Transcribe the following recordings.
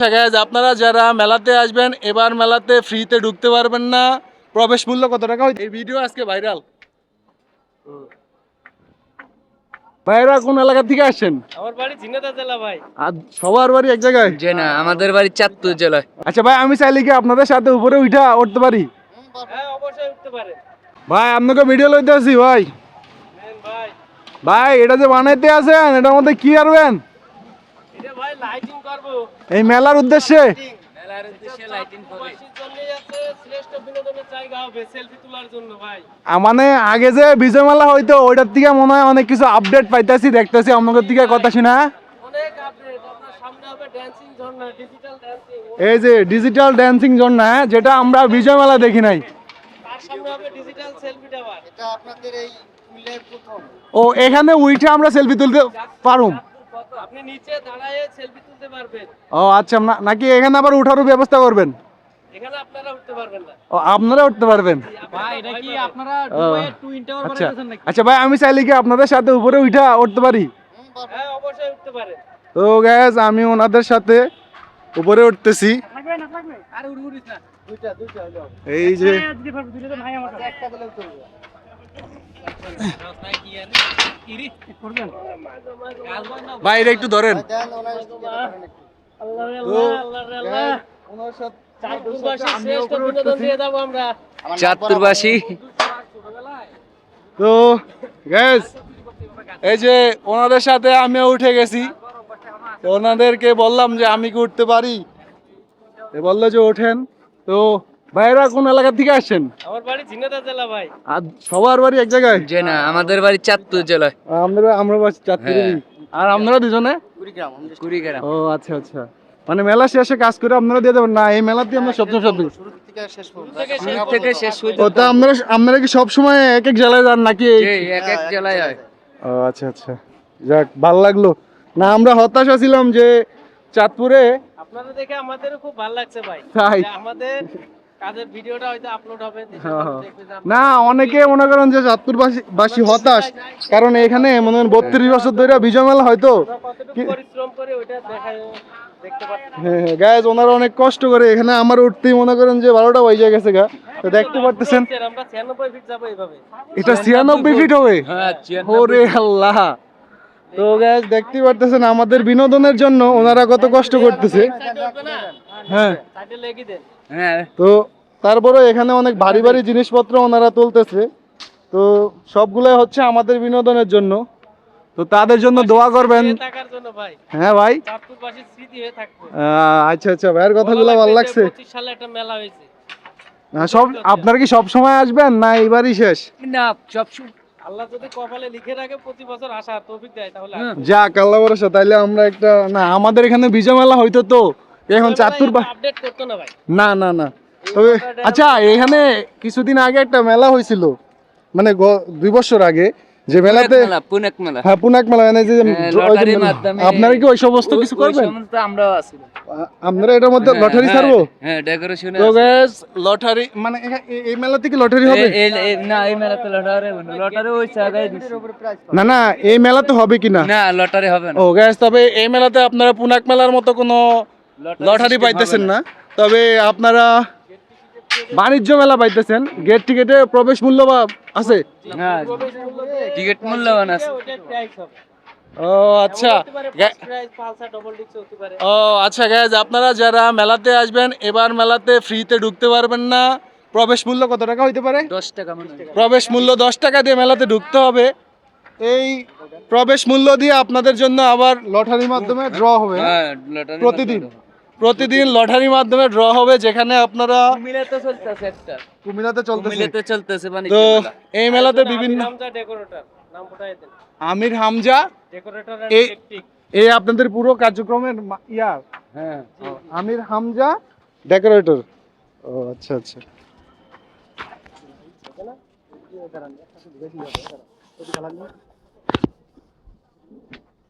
আচ্ছা আপনারা যারা মেলাতে আসবেন এবার মেলাতে ফ্রিতে ঢুকতে পারবেন না। প্রবেশ মূল্য কত টাকা হয়? এই ভিডিও আজকে ভাইরাল ভাইরা কোন এলাকা থেকে আসছেন? আমার বাড়ি ঝিনাইদহ জেলা ভাই। আর সবার বাড়ি এক জায়গায়? যে না আমাদের বাড়ি চাঁদপুর জেলায় আচ্ছা ভাই আমি চাইলে কি আপনাদের সাথে উপরে উঠা উঠতে পারি? হ্যাঁ অবশ্যই উঠতে পারে। ভাই আপনাকে ভিডিও লইতে আসি ভাই। ভাই। ভাই এটা যে বানাইতে আছেন এটার মধ্যে কি আরবেন এটা ভাই লাইটিং এই মেলার উদ্দেশ্যে? মেলার উদ্দেশ্যে লাইটিং করে। বাসীর জন্যই আছে শ্রেষ্ঠ বিনোদনের জায়গা হবে সেলফি তোলার জন্য ভাই। মানে আগে যে বিজয় মেলা হইতো ওইটার থেকে মনে হয় অনেক কিছু আপডেট পাইতাছি দেখতেছি আপনাদের থেকে কথা শুনা অনেক আপডেট আপনার সামনে হবে ড্যান্সিং ঝর্ণা ডিজিটাল ড্যান্সিং এই যে ডিজিটাল ড্যান্সিং জোন না যেটা আমরা বিজয় মেলা দেখি নাই। তার সামনে হবে ডিজিটাল সেলফি টাওয়ার ও এখানে উইঠে আমরা সেলফি তুলতে পারুম। আপনি নিচে দাঁড়ায় সেলফি ও আচ্ছা না- নাকি এখানে আবার উঠারও ব্যবস্থা করবেন? এখানে আপনারা উঠতে পারবেন না। ও আপনারা উঠতে পারবেন? ভাই এটা কি আপনারা ও, আচ্ছা আচ্ছা ভাই আমি চাইলে কি আপনাদের সাথে উপরে উঠা উঠতে পারি? হ্যাঁ অবশ্যই উঠতে পারে। তো গ্যাস আমি ওনাদের সাথে উপরে উঠতেছি। লাগবে না লাগবে আরে উড় উড়িস না। দুইটা দুইটা হলো। এই যে আমার একটা ধরেন। আল্লাহ তো, গ্যাস এই যে ওনাদের সাথে আমিও উঠে গেছি। ওনাদেরকে বললাম যে আমি কি উঠতে পারি? বলল যে ওঠেন। তো ভাইরা কোন এলাকা থেকে আমার বাড়ি ঝিনাইদহ জেলা ভাই। আর সবার বাড়ি এক জায়গায়? যে না আমাদের বাড়ি চাঁদপুর জেলায় আমরা চাঁদপুরেরই। আর আপনারা দুজনে? কুড়িগ্রাম ও আচ্ছা আচ্ছা। মানে মেলা শেষে কাজ করে আপনারা দিয়ে দেবেন? না এই মেলাতে আমরা সব থেকে শেষ ও তা আপনারা আপনারা কি সব সময় এক এক জেলায় যান নাকি? এক এক জেলায় হয়। ও আচ্ছা আচ্ছা। যাক ভালো লাগল। না আমরা হতাশা ছিলাম যে চাঁদপুরে আপনারা দেখে আমাদেরও খুব ভালো লাগছে ভাই। তাই। আমাদের কাজের ভিডিওটা হয়তো আপলোড হবে দেশের হ্যাঁ, হ্যাঁ। না অনেকে মনে করেন যে চাঁদপুর বাসী হতাশ কারণ এখানে মনে করেন বত্রিশ বছর ধরে বিজয় মেলা হয়তো পরিশ্রম করে ওইটা হ্যাঁ গ্যাস ওনারা অনেক কষ্ট করে এখানে আমার উঠতেই মনে করেন যে বারোটা বাজে গেছে গা। তো দেখতে পারতেছেন? আমরা ছিয়ানব্বই ফিট যাব এইভাবে। এটা ছিয়ানব্বই ফিট হবে? হ্যাঁ ওরে আল্লাহ। তো গ্যাস দেখতে পারতেছেন আমাদের বিনোদনের জন্য ওনারা কত কষ্ট করতেছে। হ্যাঁ। সাইডে লেগে দেন? হ্যাঁ। তো তারপরে এখানে অনেক ভারী ভারী জিনিসপত্র ওনারা তুলতেছে। তো সবগুলাই হচ্ছে আমাদের বিনোদনের জন্য। তো তাদের জন্য দোয়া করবেন। হয়ে ভাই। হ্যাঁ হয়ে আচ্ছা আচ্ছা ভাইয়ের কথাগুলো ভালো লাগছে? পঁচিশ সালে একটা মেলা হয়েছে। না সব আপনারা কি সব সময় আসবেন না এইবারই শেষ? না সব সু- আল্লাহ যদি কপালে লিখে রাখে প্রতি বছর আসা তৌফিক দেয় তাহলে যাক আল্লাহ ভরসা তাইলে আমরা একটা না আমাদের এখানে বিজয় মেলা হইতো তো। এখন চাঁদপুর না না না না। তবে আচ্ছা এখানে কিছুদিন আগে একটা মেলা হয়েছিল। মানে দুই বছর আগে। যে মেলাতে পুনেক মেলা। হ্যাঁ পুনাক মেলা মানে যে হ্যাঁ, আপনারা কি ওই সমস্ত কিছু করবেন? সমস্ত আমরাও আছি। আ- এটার মধ্যে হ্যাঁ, লটারি হ্যাঁ, ছাড়বো? হ্যাঁ ডেকোরেশন তো গ্যাস লটারি মানে এই মেলাতে কি লটারি হবে? না এই মেলাতে লটারি হবে না। লটারি ওই জায়গায় না না এই মেলাতে হবে কিনা না? লটারি হবে না। ও গ্যাস তবে এই মেলাতে আপনারা পুনাক মেলার মতো কোনো লটারি পাইতেছেন না। তবে আপনারা বাণিজ্য মেলা পাইতেছেন। গেট টিকেটে প্রবেশ মূল্য বা আছে? হ্যাঁ। টিকিট মূল্যবান আছে। ও আচ্ছা। ও আচ্ছা গ্যাস আপনারা যারা মেলাতে আসবেন এবার মেলাতে ফ্রিতে ঢুকতে পারবেন না। প্রবেশ মূল্য কত টাকা হইতে পারে? দশ টাকা প্রবেশ মূল্য দশ টাকা দিয়ে মেলাতে ঢুকতে হবে। এই প্রবেশ মূল্য দিয়ে আপনাদের জন্য আবার লটারির মাধ্যমে ড্র হবে। হ্যাঁ প্রতিদিন। প্রতিদিন লটারির মাধ্যমে ড্র হবে যেখানে আপনারা কুমিল্লাতে চলতেছে একটা কুমিল্লাতে চলতেছে। কুমিল্লাতে চলতেছে মানে তো এই মেলাতে বিভিন্ন ডেকোরেটর নাম দেন আমির হামজা ডেকোরেটর এই- এই আপনাদের পুরো কার্যক্রমের ইয়া। হ্যাঁ। আমির হামজা ডেকোরেটর ও আচ্ছা আচ্ছা।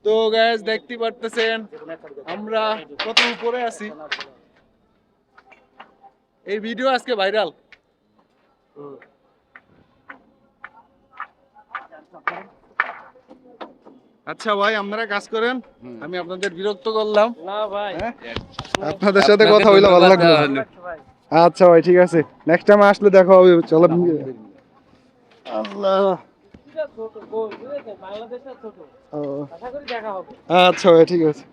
তো গ্যাস দেখতে পারতেছেন আমরা কত উপরে আছি। এই ভিডিও আজকে ভাইরাল আচ্ছা ভাই আপনারা কাজ করেন আমি আপনাদের বিরক্ত করলাম। ভাই। হ্যাঁ? আপনাদের সাথে কথা হইলে ভালো লাগল। ভাই আচ্ছা ভাই ঠিক আছে। নেক্সট টাইম আসলে দেখা হবে চলো। আল্লাহ। আচ্ছা ভাই ঠিক আছে।